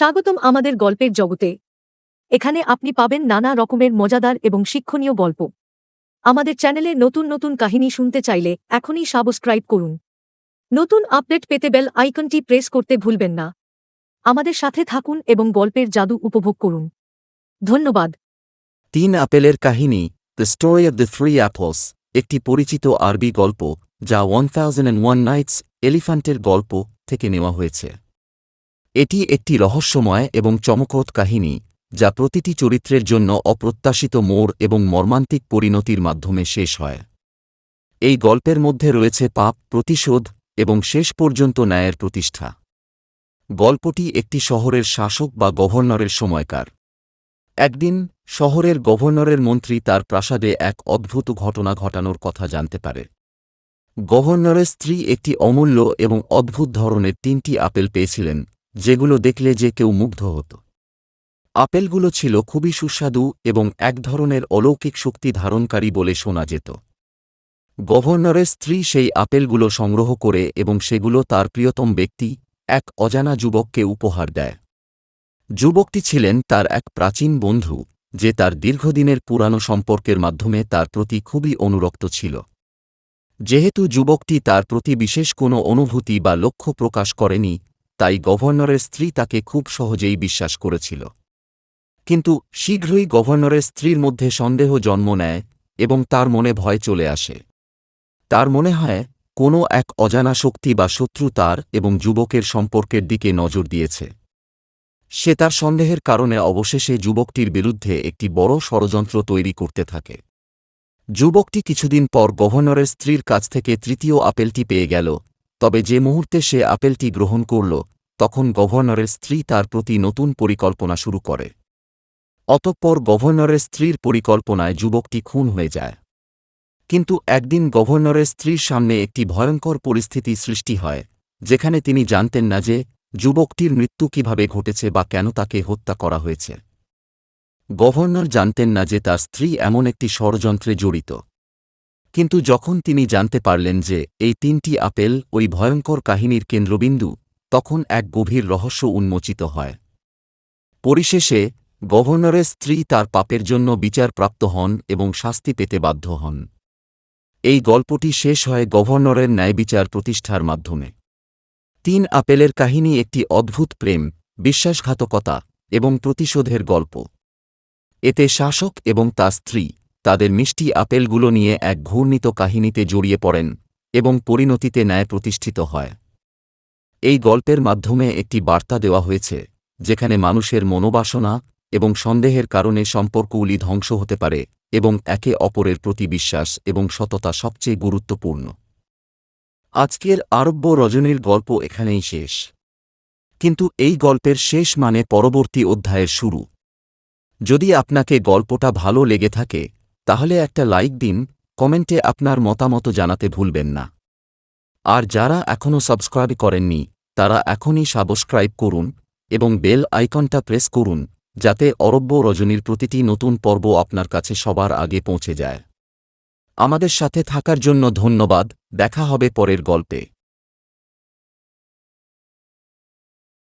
স্বাগতম আমাদের গল্পের জগতে। এখানে আপনি পাবেন নানা রকমের মজাদার এবং শিক্ষণীয় গল্প। আমাদের চ্যানেলে নতুন নতুন কাহিনী শুনতে চাইলে এখনই সাবস্ক্রাইব করুন। নতুন আপডেট পেতে বেল আইকনটি প্রেস করতে ভুলবেন না। আমাদের সাথে থাকুন এবং গল্পের জাদু উপভোগ করুন। ধন্যবাদ। তিন আপেলের কাহিনী, the story of the three apples একটি পরিচিত আরবি গল্প যা one thousand and one nights এলিফ্যান্টের গল্প থেকে নেওয়া হয়েছে। এটি একটি রহস্যময় এবং চমকত কাহিনী, যা প্রতিটি চরিত্রের জন্য অপ্রত্যাশিত মোড় এবং মর্মান্তিক পরিণতির মাধ্যমে শেষ হয়। এই গল্পের মধ্যে রয়েছে পাপ, প্রতিশোধ এবং শেষ পর্যন্ত ন্যায়ের প্রতিষ্ঠা। গল্পটি একটি শহরের শাসক বা গভর্নরের সময়কার। একদিন, শহরের গভর্নরের মন্ত্রী তার প্রাসাদে এক অদ্ভুত ঘটনা ঘটানোর কথা জানতে পারে। গভর্নরের স্ত্রী একটি অমূল্য এবং অদ্ভুত ধরনের তিনটি আপেল পেয়েছিলেন। যেগুলো দেখলে যে কেউ মুগ্ধ হতো। আপেলগুলো ছিল খুবই সুস্বাদু এবং এক ধরনের অলৌকিক শক্তি ধারণকারী বলে শোনা যেত। গভর্নরের স্ত্রী সেই আপেলগুলো সংগ্রহ করে এবং সেগুলো তার প্রিয়তম ব্যক্তি, এক অজানা যুবককে উপহার দেয়। যুবকটি ছিলেন তার এক প্রাচীন বন্ধু, যে তার দীর্ঘদিনের পুরানো সম্পর্কের মাধ্যমে তার প্রতি খুবই অনুরক্ত ছিল। যেহেতু যুবকটি তার প্রতি বিশেষ কোনো অনুভূতি বা লক্ষ্য প্রকাশ করেনি তাই গভর্নরের স্ত্রী তাকে খুব সহজেই বিশ্বাস করেছিল। কিন্তু শীঘ্রই গভর্নরের স্ত্রীর মধ্যে সন্দেহ জন্ম নেয় এবং তার মনে ভয় চলে আসে। তার মনে হয়, কোনো এক অজানা শক্তি বা শত্রু তার এবং যুবকের সম্পর্কের দিকে নজর দিয়েছে। সে তার সন্দেহের কারণে অবশেষে যুবকটির বিরুদ্ধে একটি বড় ষড়যন্ত্র তৈরি করতে থাকে। যুবকটি কিছুদিন পর গভর্নরের স্ত্রীর কাছ থেকে তৃতীয় আপেলটি পেয়ে গেল তবে যে মুহূর্তে সে আপেলটি গ্রহণ করল, তখন গভর্নরের স্ত্রী তার প্রতি নতুন পরিকল্পনা শুরু করে। অতঃপর গভর্নরের স্ত্রীর পরিকল্পনায় যুবকটি খুন হয়ে যায়। কিন্তু একদিন গভর্নরের স্ত্রীর সামনে একটি ভয়ঙ্কর পরিস্থিতি সৃষ্টি হয়, যেখানে তিনি জানতেন না যে যুবকটির মৃত্যু কীভাবে ঘটেছে বা কেন তাকে হত্যা করা হয়েছে। গভর্নর জানতেন না যে তার স্ত্রী এমন একটি ষড়যন্ত্রে জড়িত। কিন্তু যখন তিনি জানতে পারলেন যে এই তিনটি আপেল ওই ভয়ঙ্কর কাহিনীর কেন্দ্রবিন্দু, তখন এক গভীর রহস্য উন্মোচিত হয়। পরিশেষে, গভর্নরের স্ত্রী তার পাপের জন্য বিচারপ্রাপ্ত হন এবং শাস্তি পেতে বাধ্য হন। এই গল্পটি শেষ হয় গভর্নরের ন্যায়বিচার প্রতিষ্ঠার মাধ্যমে। তিন আপেলের কাহিনী একটি অদ্ভুত প্রেম, বিশ্বাসঘাতকতা এবং প্রতিশোধের গল্প। এতে শাসক এবং তার স্ত্রী তাদের মিষ্টি আপেলগুলো নিয়ে এক ঘূর্ণিত কাহিনীতে জড়িয়ে পড়েন এবং পরিণতিতে ন্যায় প্রতিষ্ঠিত হয়। এই গল্পের মাধ্যমে একটি বার্তা দেওয়া হয়েছে, যেখানে মানুষের মনোবাসনা এবং সন্দেহের কারণে সম্পর্কগুলি ধ্বংস হতে পারে এবং একে অপরের প্রতি বিশ্বাস এবং সততা সবচেয়ে গুরুত্বপূর্ণ। আজকের আরব্য রজনীর গল্প এখানেই শেষ। কিন্তু এই গল্পের শেষ মানে পরবর্তী অধ্যায়ের শুরু। যদি আপনাকে গল্পটা ভালো লেগে থাকে তাহলে একটা লাইক দিন, কমেন্টে আপনার মতামত জানাতে ভুলবেন না। আর যারা এখনও সাবস্ক্রাইব করেননি, তারা এখনই সাবস্ক্রাইব করুন এবং বেল আইকনটা প্রেস করুন, যাতে অরব্য রজনীর প্রতিটি নতুন পর্ব আপনার কাছে সবার আগে পৌঁছে যায়। আমাদের সাথে থাকার জন্য ধন্যবাদ, দেখা হবে পরের গল্পে।